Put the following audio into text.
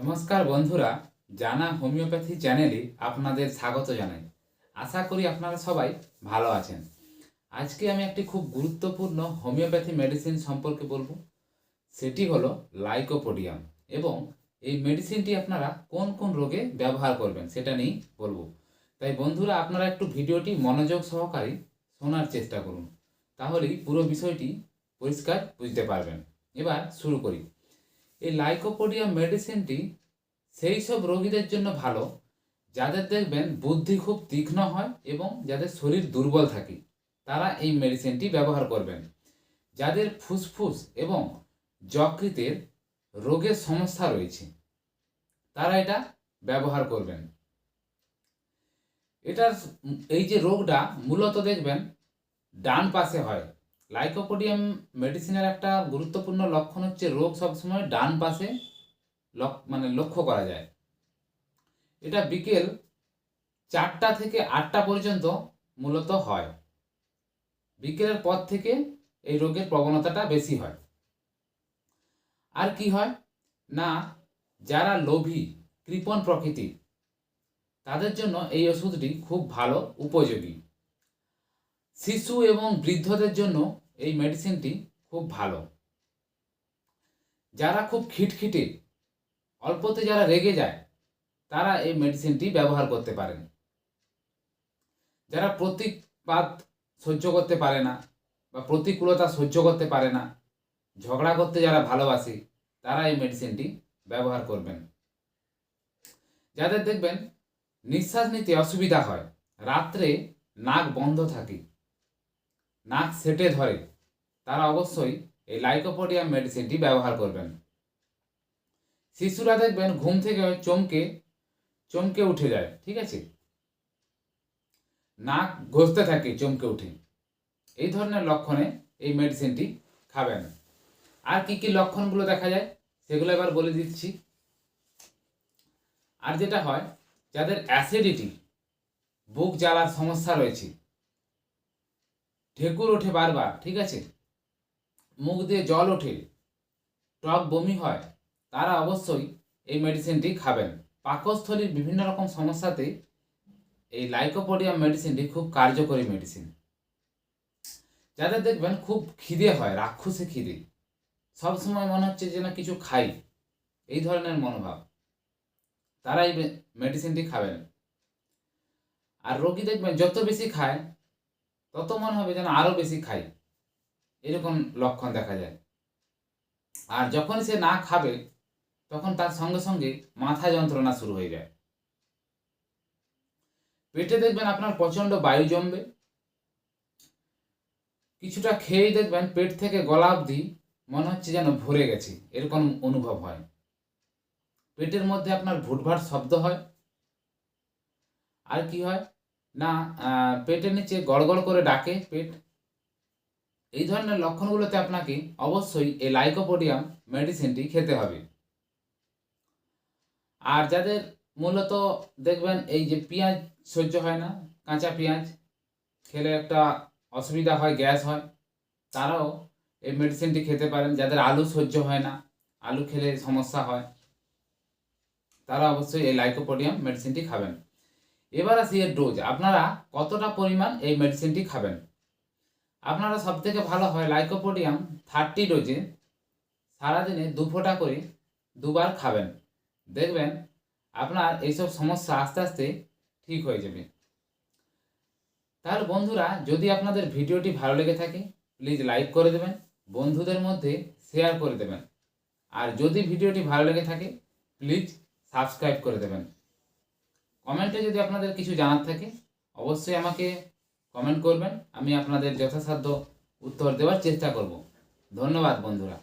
নমস্কার বন্ধুরা, জানা হোমিওপ্যাথি চ্যানেলে আপনাদের স্বাগত জানাই। আশা করি আপনারা সবাই ভালো আছেন। আজকে আমি একটি খুব গুরুত্বপূর্ণ হোমিওপ্যাথি মেডিসিন সম্পর্কে বলব। সেটি হলো লাইকোপোডিয়াম এবং এই মেডিসিনটি আপনারা কোন কোন রোগে ব্যবহার করবেন সেটা নিয়েই বলব। তাই বন্ধুরা, আপনারা একটু ভিডিওটি মনোযোগ সহকারে শোনার চেষ্টা করুন, তাহলেই পুরো বিষয়টি পরিষ্কার বুঝতে পারবেন। এবার শুরু করি। এই লাইকোপোডিয়াম মেডিসিনটি সেই সব রোগীদের জন্য ভালো, যাদের দেখবেন বুদ্ধি খুব তীক্ষ্ণ হয় এবং যাদের শরীর দুর্বল থাকে, তারা এই মেডিসিনটি ব্যবহার করবেন। যাদের ফুসফুস এবং যকৃতের রোগের সমস্যা রয়েছে, তারা এটা ব্যবহার করবেন। এটার এই যে রোগটা মূলত দেখবেন ডান পাশে হয় লাইকোপোডিয়াম মেডিসিনের একটা গুরুত্বপূর্ণ লক্ষণ হচ্ছে রোগ সবসময় ডান পাশে মানে লক্ষ্য করা যায়। এটা বিকেল চারটা থেকে আটটা পর্যন্ত মূলত হয়। বিকেলের পর থেকে এই রোগের প্রবণতাটা বেশি হয়। আর কি হয়? না, যারা লোভী, কৃপণ প্রকৃতির, তাদের জন্য এই ওষুধটি খুব ভালো, উপযোগী। শিশু এবং বৃদ্ধদের জন্য এই মেডিসিনটি খুব ভালো। যারা খুব খিটখিটে, অল্পতে যারা রেগে যায়, তারা এই মেডিসিনটি ব্যবহার করতে পারেন। যারা প্রতিবাদ সহ্য করতে পারে না বা প্রতিকূলতা সহ্য করতে পারে না, ঝগড়া করতে যারা ভালোবাসে, তারা এই মেডিসিনটি ব্যবহার করবেন। যাদের দেখবেন নিঃশ্বাস নিতে অসুবিধা হয়, রাত্রে নাক বন্ধ থাকে নাক সেটে ধরে, তারা অবশ্যই এই লাইকোপোডিয়াম মেডিসিনটি ব্যবহার করবেন। শিশুরা দেখবেন ঘুম থেকে চমকে চমকে উঠে যায়, ঠিক আছে? নাক ঘষতে থাকে, চমকে উঠে। এই ধরনের লক্ষণে এই মেডিসিনটি খাবেন। আর কি কি লক্ষণগুলো দেখা যায়, সেগুলো এবার বলে দিচ্ছি। আর যেটা হয়, যাদের অ্যাসিডিটি, বুক জ্বালার সমস্যা রয়েছে ঢেকুর ওঠে বারবার, ঠিক আছে? মুখ দিয়ে জল ওঠে, টক বমি হয়, তারা অবশ্যই এই মেডিসিনটি খাবেন। পাকস্থলীর বিভিন্ন রকম সমস্যাতে এই লাইকোপোডিয়াম মেডিসিনটি খুব কার্যকরী মেডিসিন যাদের দেখবেন খুব খিদে হয়, রাক্ষসে খিদে। সবসময় মনে হচ্ছে যে না কিছু খাই, এই ধরনের মনোভাব। তারা এই মেডিসিনটি খাবেন। আর রোগী দেখবেন, যত বেশি খায় তত মনে হবে যেন আরও বেশি খাই। এরকম লক্ষণ দেখা যায়। আর যখন সে না খাবে, তখন তার সঙ্গে সঙ্গে মাথা যন্ত্রণা শুরু হয়ে যায়। পেটে দেখবেন আপনার প্রচণ্ড বায়ু জমবে। কিছুটা খেয়েই দেখবেন পেট থেকে গলা অবধি মনে হচ্ছে যেন ভরে গেছে। এরকম অনুভব হয়। পেটের মধ্যে আপনার ভুটভাট শব্দ হয়। আর কি হয়? না পেটের নিচে গড়গড় করে ডাকে পেট। এই ধরনের লক্ষণগুলোতে আপনাকে অবশ্যই এই লাইকোপোডিয়াম মেডিসিনটি খেতে হবে। আর যাদের মূলত দেখবেন এই যে পেঁয়াজ সহ্য হয় না, কাঁচা পেঁয়াজ, খেলে একটা অসুবিধা হয়, গ্যাস হয়, তারাও এই মেডিসিনটি খেতে পারেন। যাদের আলু সহ্য হয় না, আলু খেলে সমস্যা হয়, তারা অবশ্যই এই লাইকোপোডিয়াম মেডিসিনটি খাবেন। এবার আসি এর ডোজ আপনারা কতটা পরিমাণ এই মেডিসিনটি খাবেন? আপনারা সব থেকে ভালো হয় লাইকোপোডিয়াম থার্টি ডোজে সারাদিনে দু ফোঁটা করে দুবার খাবেন। দেখবেন আপনার এইসব সমস্যা আস্তে আস্তে ঠিক হয়ে যাবে। তাহলে বন্ধুরা, যদি আপনাদের ভিডিওটি ভালো লেগে থাকে প্লিজ লাইক করে দেবেন, বন্ধুদের মধ্যে শেয়ার করে দেবেন। আর যদি ভিডিওটি ভালো লেগে থাকে প্লিজ সাবস্ক্রাইব করে দেবেন। কমেন্টে যদি আপনাদের কিছু জানার থাকে, অবশ্যই আমাকে কমেন্ট করবেন। আমি আপনাদের যথাসাধ্য উত্তর দেওয়ার চেষ্টা করব। ধন্যবাদ, বন্ধুরা।